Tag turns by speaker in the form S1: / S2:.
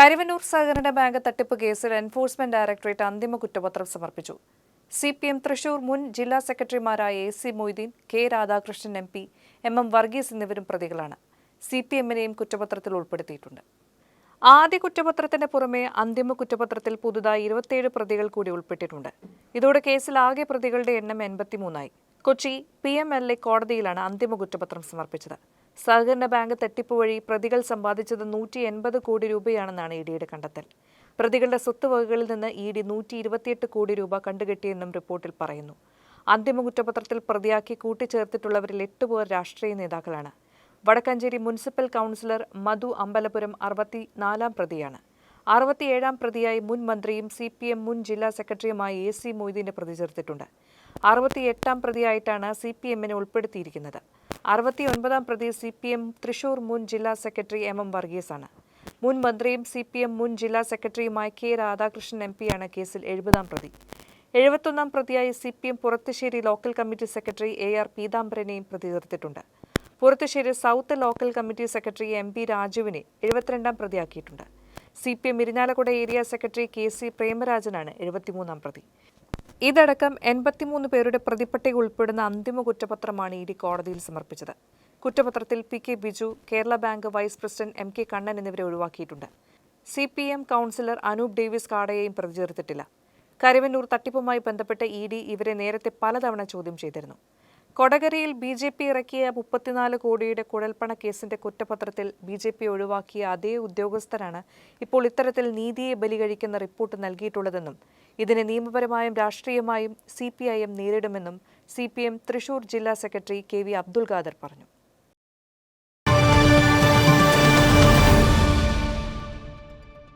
S1: കരുവന്നൂർ സഹകരണ ബാങ്ക് തട്ടിപ്പ് കേസിൽ എൻഫോഴ്സ്മെന്റ് ഡയറക്ടറേറ്റ് അന്തിമ കുറ്റപത്രം സമർപ്പിച്ചു. സി പി എം തൃശൂർ മുൻ ജില്ലാ സെക്രട്ടറിമാരായ A C Moideen K Radhakrishnan M P M M Varghese എന്നിവരും പ്രതികളാണ്. സി പി എമ്മിനെയും കുറ്റപത്രത്തിൽ ഉൾപ്പെടുത്തിയിട്ടുണ്ട്. ആദ്യ കുറ്റപത്രത്തിന്റെ പുറമെ അന്തിമ കുറ്റപത്രത്തിൽ പുതുതായി ഇരുപത്തിയേഴ് പ്രതികൾ കൂടി ഉൾപ്പെട്ടിട്ടുണ്ട്. ഇതോടെ കേസിൽ ആകെ പ്രതികളുടെ എണ്ണം എൺപത്തിമൂന്നായി. Kochi P M L A കോടതിയിലാണ് അന്തിമ കുറ്റപത്രം സമർപ്പിച്ചത്. സഹകരണ ബാങ്ക് തട്ടിപ്പ് വഴി പ്രതികൾ സമ്പാദിച്ചത് നൂറ്റി എൺപത് കോടി രൂപയാണെന്നാണ് ഇഡിയുടെ ഡിയുടെ കണ്ടെത്തൽ. പ്രതികളുടെ സ്വത്തുവകകളിൽ നിന്ന് ഇ ഡി നൂറ്റി ഇരുപത്തിയെട്ട് കോടി രൂപ കണ്ടുകെട്ടിയെന്നും റിപ്പോർട്ടിൽ പറയുന്നു. അന്തിമ കുറ്റപത്രത്തിൽ പ്രതിയാക്കി കൂട്ടിച്ചേർത്തിട്ടുള്ളവരിൽ എട്ട് പേർ രാഷ്ട്രീയ നേതാക്കളാണ്. വടക്കഞ്ചേരി മുനിസിപ്പൽ കൗൺസിലർ മധു അമ്പലപുരം അറുപത്തിനാലാം പ്രതിയാണ്. അറുപത്തിയേഴാം പ്രതിയായി മുൻ മന്ത്രിയും സി പി എം മുൻ ജില്ലാ സെക്രട്ടറിയുമായ എ സി മൊയ്തീനെ പ്രതി ചേർത്തിട്ടുണ്ട് അറുപത്തിയെട്ടാം പ്രതിയായിട്ടാണ് സി പി എമ്മിനെ ഉൾപ്പെടുത്തിയിരിക്കുന്നത്. അറുപത്തിയൊൻപതാം പ്രതി സി പി എം തൃശൂർ മുൻ ജില്ലാ സെക്രട്ടറി എം എം വർഗീസാണ്. മുൻ മന്ത്രിയും സി പി എം മുൻ ജില്ലാ സെക്രട്ടറിയുമായ കെ രാധാകൃഷ്ണൻ എം പിയാണ് കേസിൽ എഴുപതാം പ്രതി. എഴുപത്തൊന്നാം പ്രതിയായി C P M Purathussery local committee secretary A R പീതാംബരനെയും പ്രതി ചേർത്തിട്ടുണ്ട് Purathussery south local committee secretary M P രാജുവിനെ എഴുപത്തിരണ്ടാം പ്രതിയാക്കിയിട്ടുണ്ട്. C P M Irinjalakuda area secretary K C പ്രേമരാജനാണ് എഴുപത്തിമൂന്നാം പ്രതി. ഇതടക്കം എൺപത്തിമൂന്ന് പേരുടെ പ്രതിപട്ടിക ഉൾപ്പെടുന്ന അന്തിമ കുറ്റപത്രമാണ് ഇ ഡി കോടതിയിൽ സമർപ്പിച്ചത്. കുറ്റപത്രത്തിൽ P K Biju Kerala bank vice president M K Kannan എന്നിവരെ ഒഴിവാക്കിയിട്ടുണ്ട്. C P M councillor Anoop Davis കാടയെയും പ്രതി ചേർത്തിട്ടില്ല കരുവന്നൂർ തട്ടിപ്പുമായി ബന്ധപ്പെട്ട് ഇ ഡി ഇവരെ നേരത്തെ പലതവണ ചോദ്യം ചെയ്തിരുന്നു. കൊടകരയിൽ ബി ജെ പി ഇറക്കിയ മുപ്പത്തിനാല് കോടിയുടെ കുഴൽപ്പണ കേസിന്റെ കുറ്റപത്രത്തിൽ ബി ജെ പി ഒഴിവാക്കിയ അതേ ഉദ്യോഗസ്ഥരാണ് ഇപ്പോൾ ഇത്തരത്തിൽ നീതിയെ ബലികഴിക്കുന്ന റിപ്പോർട്ട് നൽകിയിട്ടുള്ളതെന്നും ഇതിനെ നിയമപരമായും രാഷ്ട്രീയമായും സി പി ഐ എം നേരിടുമെന്നും സി പി എം തൃശൂർ ജില്ലാ സെക്രട്ടറി കെ വി അബ്ദുൽ ഖാദർ പറഞ്ഞു.